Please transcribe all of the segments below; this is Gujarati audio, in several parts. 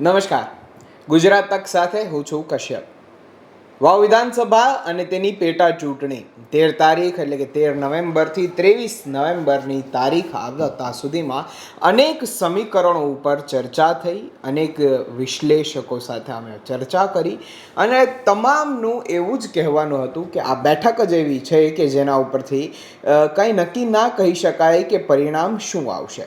નમસ્કાર. ગુજરાત તક સાથે હું છું કશ્યપ. વાવ વિધાનસભા અને તેની પેટા ચૂંટણી. તેર તારીખ એટલે કે તેર નવેમ્બરથી ત્રેવીસ નવેમ્બરની તારીખ આવતા સુધીમાં અનેક સમીકરણો ઉપર ચર્ચા થઈ, અનેક વિશ્લેષકો સાથે અમે ચર્ચા કરી અને તમામનું એવું જ કહેવાનું હતું કે આ બેઠક જ એવી છે કે જેના ઉપરથી કંઈ નક્કી ના કહી શકાય કે પરિણામ શું આવશે.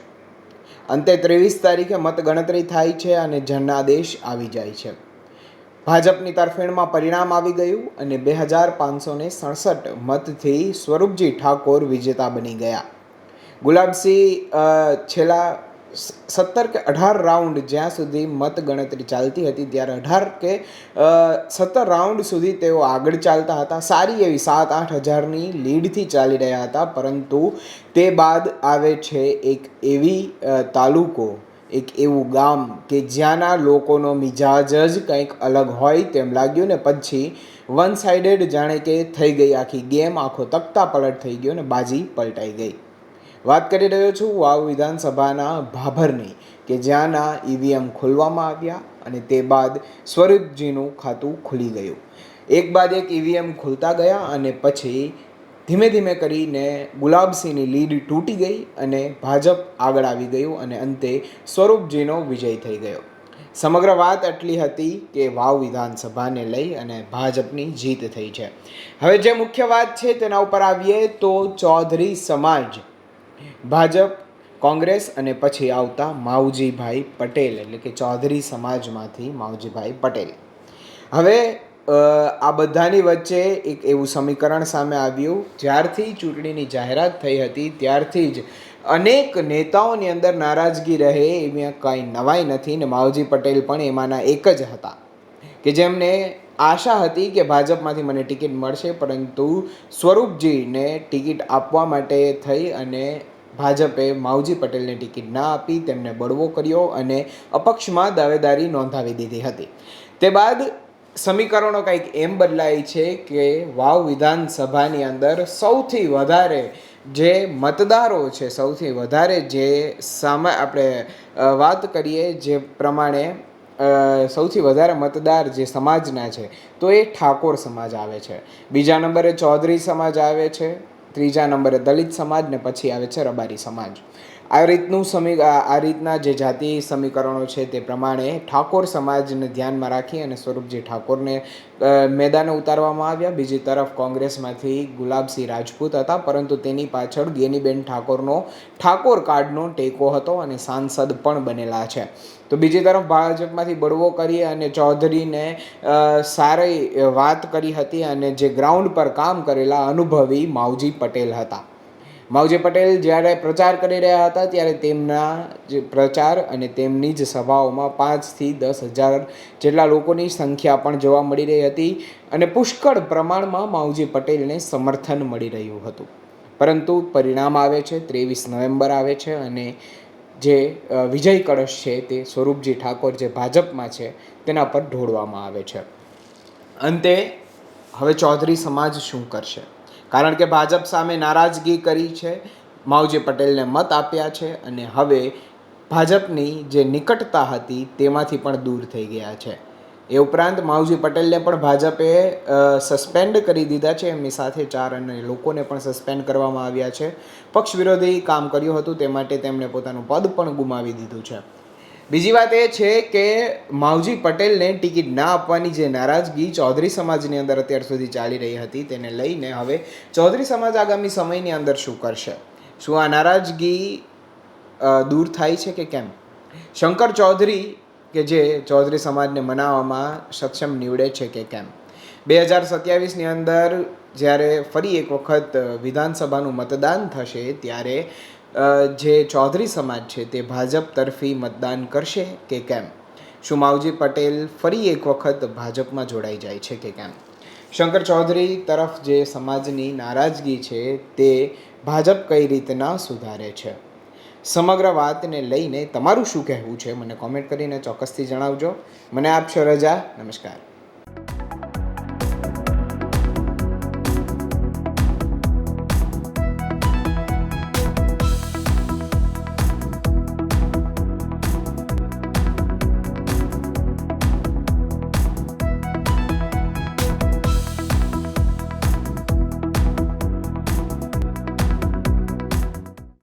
અંતે ત્રેવીસ તારીખે મતગણતરી થાય છે અને જનાદેશ આવી જાય છે. ભાજપની તરફેણમાં પરિણામ આવી ગયું અને બે હજાર પાંચસો ને સડસઠ મતથી સ્વરૂપજી ઠાકોર વિજેતા બની ગયા. ગુલાબસિંહ છેલ્લા સત્તર કે અઢાર રાઉન્ડ જ્યાં સુધી મતગણતરી ચાલતી હતી, ત્યારે અઢાર કે સત્તર રાઉન્ડ સુધી તેઓ આગળ ચાલતા હતા. સારી એવી સાત આઠ હજારની લીડથી ચાલી રહ્યા હતા, પરંતુ તે બાદ આવે છે એક એવી તાલુકો, એક એવું ગામ કે જ્યાંના લોકોનો મિજાજ જ કંઈક અલગ હોય તેમ લાગ્યું ને પછી વન સાઇડેડ જાણે કે થઈ ગઈ આખી ગેમ, આખો તકતા પલટ થઈ ગયો ને બાજી પલટાઈ ગઈ. વાત કરી રહ્યો છું વાવ વિધાનસભાના ભાભરની કે જ્યાંના ઈવીએમ ખોલવામાં આવ્યા અને તે બાદ સ્વરૂપજીનું ખાતું ખુલી ગયું. એક બાદ એક ઈવીએમ ખુલતા ગયા અને પછી ધીમે ધીમે કરીને ગુલાબસિંહની લીડ તૂટી ગઈ અને ભાજપ આગળ આવી ગયું અને અંતે સ્વરૂપજીનો વિજય થઈ ગયો. સમગ્ર વાત એટલી હતી કે વાવ વિધાનસભાને લઈ અને ભાજપની જીત થઈ છે. હવે જે મુખ્ય વાત છે તેના ઉપર આવીએ તો ચૌધરી સમાજ ભાજપ, કોંગ્રેસ અને પછી આવતા માવજીભાઈ પટેલ, એટલે કે ચૌધરી સમાજમાંથી માવજીભાઈ પટેલ. હવે આ બધાની વચ્ચે એક એવું સમીકરણ સામે આવ્યું. જ્યારથી ચૂંટણીની જાહેરાત થઈ હતી, ત્યારથી જ અનેક નેતાઓની અંદર નારાજગી રહે એમાં કાંઈ નવાઈ નથી ને માવજી પટેલ પણ એમાંના એક જ હતા. કે જેમને આશા હતી કે ભાજપમાંથી મને ટિકિટ મળશે, પરંતુ સ્વરૂપજીને ટિકિટ આપવા માટે થઈ અને ભાજપે માવજી પટેલને ટિકિટ ના આપી, તેમને બળવો કર્યો અને અપક્ષમાં દાવેદારી નોંધાવી દીધી હતી. તે બાદ સમીકરણો કંઈક એમ બદલાય છે કે વાવ વિધાનસભાની અંદર સૌથી વધારે જે મતદારો છે, સૌથી વધારે જે સામે આપણે વાત કરીએ જે પ્રમાણે સૌથી વધારે મતદાર જે સમાજના છે, તો એ ઠાકોર સમાજ આવે છે. બીજા નંબરે ચૌધરી સમાજ આવે છે. ત્રીજા નંબરે દલિત સમાજ ને પછી આવે છે રબારી સમાજ. આ રીતનું સમી, આ રીતના જે જાતિ સમીકરણો છે તે પ્રમાણે ઠાકોર સમાજને ધ્યાનમાં રાખી અને સ્વરૂપજી ઠાકોરને મેદાને ઉતારવામાં આવ્યા. બીજી તરફ કોંગ્રેસમાંથી ગુલાબસિંહ રાજપૂત હતા, પરંતુ તેની પાછળ ગેનીબેન ઠાકોરનો ઠાકોર કાર્ડનો ટેકો હતો અને સાંસદ પણ બનેલા છે. તો બીજી તરફ ભાજપમાંથી બળવો કરી અને ચૌધરીને સારી વાત કરી હતી અને જે ગ્રાઉન્ડ પર કામ કરેલા અનુભવી માવજી પટેલ હતા. માવજી પટેલ જ્યારે પ્રચાર કરી રહ્યા હતા, ત્યારે તેમના જે પ્રચાર અને તેમની જ સભાઓમાં પાંચથી દસ હજાર જેટલા લોકોની સંખ્યા પણ જોવા મળી રહી હતી અને પુષ્કળ પ્રમાણમાં માવજી પટેલને સમર્થન મળી રહ્યું હતું. પરંતુ પરિણામ આવે છે, ત્રેવીસ નવેમ્બર આવે છે અને જે વિજય કળશ છે તે સ્વરૂપજી ઠાકોર જે ભાજપમાં છે તેના પર ઢોળવામાં આવે છે. અંતે, હવે ચૌધરી સમાજ શું કરશે? કારણ કે ભાજપ સામે નારાજગી કરી છે. માવજી પટેલને મત આપ્યા છે અને હવે ભાજપની જે નિકટતા હતી તેમાંથી પણ દૂર થઈ ગયા છે. એ ઉપરાંત માવજી પટેલને પણ ભાજપે સસ્પેન્ડ કરી દીધા છે. એમની સાથે ચાર અને લોકોને પણ સસ્પેન્ડ કરવામાં આવ્યા છે. પક્ષ વિરોધી કામ કર્યું હતું, તે માટે તેમણે પોતાનું પદ પણ ગુમાવી દીધું છે. બીજી વાત એ છે કે માવજી પટેલને ટિકિટ ના આપવાની જે નારાજગી ચૌધરી સમાજની અંદર અત્યાર સુધી ચાલી રહી હતી, તેને લઈને હવે ચૌધરી સમાજ આગામી સમયની અંદર શું કરશે? શું આ નારાજગી દૂર થાય છે કે કેમ? શંકર ચૌધરી કે જે ચૌધરી સમાજને મનાવવામાં સક્ષમ નીવડે છે કે કેમ? બે હજાર સત્યાવીસની અંદર જ્યારે ફરી એક વખત વિધાનસભાનું મતદાન થશે, ત્યારે જે ચૌધરી સમાજ છે તે ભાજપ તરફી મતદાન કરશે કે કેમ? શું માવજી પટેલ ફરી એક વખત ભાજપમાં જોડાઈ જાય છે કે કેમ? શંકર ચૌધરી તરફ જે સમાજની નારાજગી છે તે ભાજપ કઈ રીતના સુધારે છે? સમગ્ર વાતને લઈને તમારું શું કહેવું છે? મને કોમેન્ટ કરીને ચોક્કસથી જણાવજો. મને આપશો રજા. નમસ્કાર.